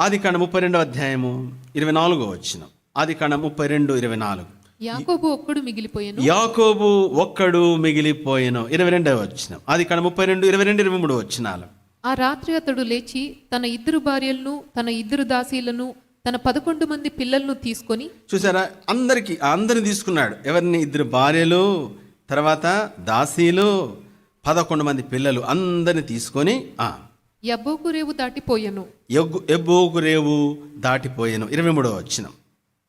ఆది కాండ ముప్పై రెండో అధ్యాయము ఇరవై నాలుగో వచ్చిన ఆది కాండ ముప్పై రెండు ఇరవై నాలుగు. యాకోబు ఒక్కడు మిగిలిపోయెను. యాకోబు ఒక్కడు మిగిలిపోయెను. ఇరవై రెండవ వచ్చిన ఆది కాండ ముప్పై రెండు ఇరవై రెండు ఇరవై మూడు వచ్చినాలు ఆ రాత్రి అతడు లేచి తన ఇద్దరు భార్యలను తన ఇద్దరు దాసీలను తన పదకొండు మంది పిల్లలను తీసుకొని చూసారా? అందరికి అందరిని తీసుకున్నాడు. ఎవరిని? ఇద్దరు భార్యలు తర్వాత దాసీలు పదకొండు మంది పిల్లలు అందరిని తీసుకొని ఆ, యబ్బోకు రేవు దాటిపోయెను. ఎబ్బోకు రేవు దాటిపోయాను. ఇరవై మూడవ వచ్చిన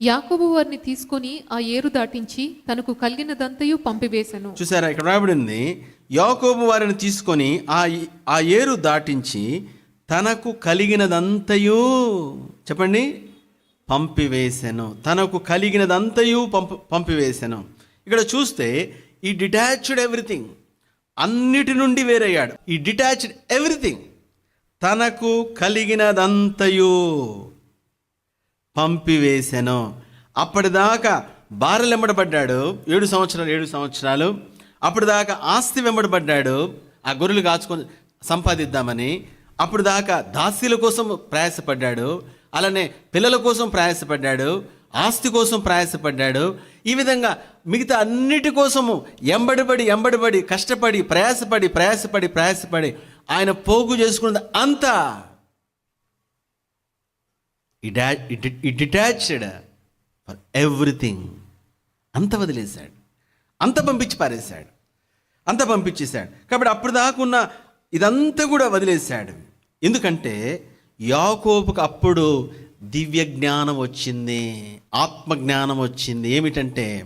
యాకోబు వారిని తీసుకొని ఆ ఏరు దాటించి తనకు కలిగినదంతయు పంపివేశను చూసారా ఇక్కడ రాబడింది యాకోబు వారిని తీసుకొని ఆ ఆ ఏరు దాటించి తనకు కలిగినదంతయు చెప్పండి పంపివేశాను తనకు కలిగినదంతయు పంప పంపివేశాను ఇక్కడ చూస్తే ఈ డిటాచ్డ్ ఎవ్రీథింగ్ అన్నిటి నుండి వేరయ్యాడు. ఈ డిటాచ్డ్ ఎవ్రీథింగ్ తనకు కలిగినదంతయు పంపివేశాను అప్పటిదాకా భార్యలు వెంబడబడ్డాడు. ఏడు సంవత్సరాలు ఏడు సంవత్సరాలు. అప్పటిదాకా ఆస్తి వెంబడబడ్డాడు. ఆ గొర్రెలు కాచుకొని సంపాదిద్దామని. అప్పుడు దాకా దాసీల కోసం ప్రయాసపడ్డాడు. అలానే పిల్లల కోసం ప్రయాసపడ్డాడు. ఆస్తి కోసం ప్రయాసపడ్డాడు. ఈ విధంగా మిగతా అన్నిటి కోసము ఎంబడిపడి ఎంబడిపడి కష్టపడి ప్రయాసపడి ప్రయాసపడి ప్రయాసపడి ఆయన పోగు చేసుకున్నది అంతా. ఈ డిటాచ్డ్ ఫర్ ఎవ్రీథింగ్. అంత వదిలేశాడు. అంత పంపించి పారేశాడు. అంత పంపించేశాడు. కాబట్టి అప్పుడు దాకున్న ఇదంతా కూడా వదిలేశాడు. ఎందుకంటే యాకోబుకు అప్పుడు దివ్య జ్ఞానం వచ్చింది ఆత్మజ్ఞానం వచ్చింది ఏమిటంటే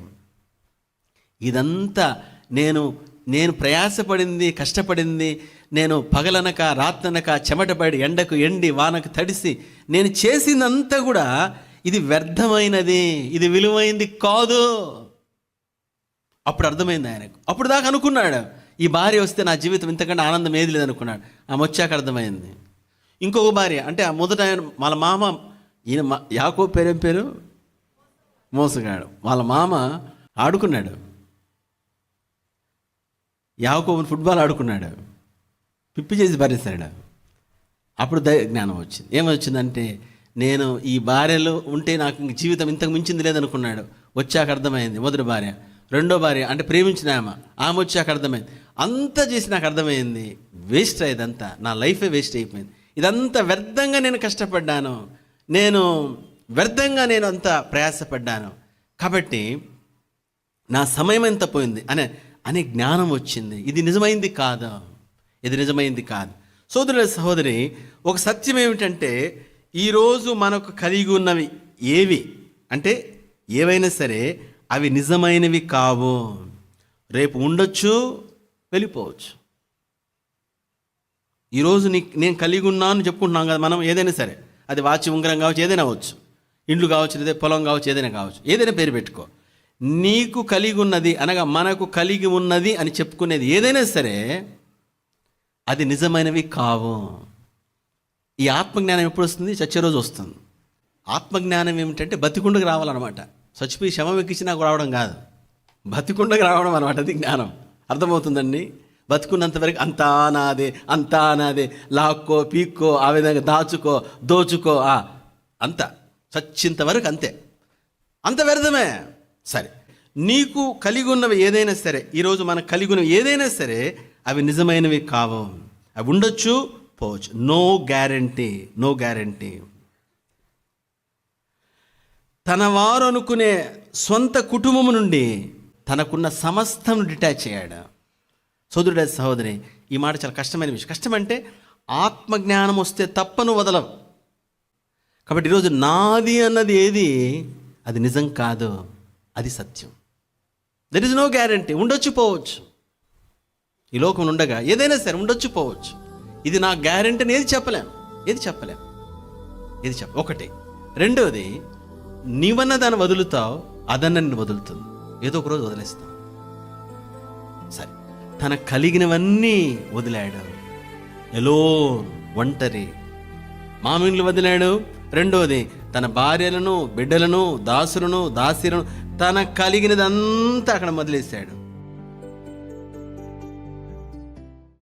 ఇదంతా నేను నేను ప్రయాసపడింది కష్టపడింది నేను పగలనక రాత్రనక చెమటపడి ఎండకు ఎండి వానకు తడిసి నేను చేసిందంతా కూడా ఇది వ్యర్థమైనది ఇది విలువైంది కాదు. అప్పుడు అర్థమైంది ఆయనకు. అప్పుడు దాకా అనుకున్నాడు. ఈ భార్య వస్తే నా జీవితం ఇంతకంటే ఆనందం ఏది లేదనుకున్నాడు. ఆమె వచ్చాక అర్థమైంది. ఇంకొక భార్య అంటే ఆ మొదట ఆయన వాళ్ళ మామ ఈయన మా యాకో పేరేం పేరు? మోసగాడు. వాళ్ళ మామ ఆడుకున్నాడు. యాకోబుని ఫుట్బాల్ ఆడుకున్నాడు. పిప్పి చేసి భరిస్తాడు అప్పుడు దయ జ్ఞానం వచ్చింది. ఏమొచ్చిందంటే నేను ఈ భార్యలో ఉంటే నాకు జీవితం ఇంతకు మించింది లేదనుకున్నాడు. వచ్చాక అర్థమైంది. మొదటి భార్య. రెండో భార్య అంటే ప్రేమించిన ఆమె. ఆమె వచ్చాక అర్థమైంది. అంతా చేసి నాకు అర్థమైంది వేస్ట్ అయ్యేదంతా నా లైఫే వేస్ట్ అయిపోయింది. ఇదంతా వ్యర్థంగా నేను కష్టపడ్డాను. నేను వ్యర్థంగా నేను అంత ప్రయాసపడ్డాను. కాబట్టి నా సమయం ఎంత పోయింది? అనే అనే జ్ఞానం వచ్చింది. ఇది నిజమైంది కాదు? ఇది నిజమైంది కాదు. సోదరుల సహోదరి ఒక సత్యం ఏమిటంటే ఈరోజు మనకు కలిగి ఉన్నవి ఏవి? అంటే ఏవైనా సరే అవి నిజమైనవి కావు. రేపు ఉండొచ్చు వెళ్ళిపోవచ్చు. ఈరోజు నీ నేను కలిగి ఉన్నాను చెప్పుకుంటున్నాం కదా మనం ఏదైనా సరే. అది వాచి ఉంగరం కావచ్చు ఏదైనా అవ్వచ్చు ఇండ్లు కావచ్చు లేదా పొలం కావచ్చు ఏదైనా కావచ్చు. ఏదైనా పేరు పెట్టుకో. నీకు కలిగి ఉన్నది అనగా మనకు కలిగి ఉన్నది అని చెప్పుకునేది ఏదైనా సరే అది నిజమైనవి కావు. ఈ ఆత్మజ్ఞానం ఎప్పుడు వస్తుంది? చచ్చే రోజు వస్తుంది. ఆత్మజ్ఞానం ఏమిటంటే బతికుండకు రావాలన్నమాట. చచ్చిపోయి శవం ఎక్కించినా రావడం కాదు. బతికుండకు రావడం అనమాట అది జ్ఞానం. అర్థమవుతుందండి? బతుకున్నంత వరకు అంతా నాదే అంతా నాదే. లాక్కో పీక్కో ఆ విధంగా దాచుకో దోచుకో ఆ. అంత. చచ్చింత వరకు అంతే. అంత వ్యర్థమే. సరే. నీకు కలిగి ఉన్నవి ఏదైనా సరే ఈరోజు మనకు కలిగి ఉన్నవి ఏదైనా సరే అవి నిజమైనవి కావు. అవి ఉండొచ్చు పోవచ్చు. No guarantee no guarantee. తన వారు అనుకునే సొంత కుటుంబం నుండి తనకున్న సమస్తం డిటాచ్ అయ్యాడు. సోదరుడే సహోదరి ఈ మాట చాలా కష్టమైన విషయం. కష్టం అంటే ఆత్మజ్ఞానం వస్తే తప్పను వదలవు. కాబట్టి ఈరోజు నాది అన్నది ఏది? అది నిజం కాదు అది సత్యం. దెర్ ఇస్ నో గ్యారంటీ ఉండొచ్చు పోవచ్చు. ఈ లోకం ఉండగా ఏదైనా సరే ఉండొచ్చు పోవచ్చు. ఇది నా గ్యారంటీ అని ఏది చెప్పలేం? ఏది చెప్పలేం? ఏది చెప్ప? ఒకటి. రెండవది నీవన్న దాన్ని వదులుతావు అదన్న నిన్ను వదులుతుంది. ఏదో ఒక రోజు వదిలేస్తావు. సరే. తన కలిగినవన్నీ వదిలాడు. ఎలో ఒంటరి. మామిన్లు వదిలాడు. రెండోది తన భార్యలను బిడ్డలను దాసులను దాసీలను తన కలిగినదంతా అక్కడ వదిలేశాడు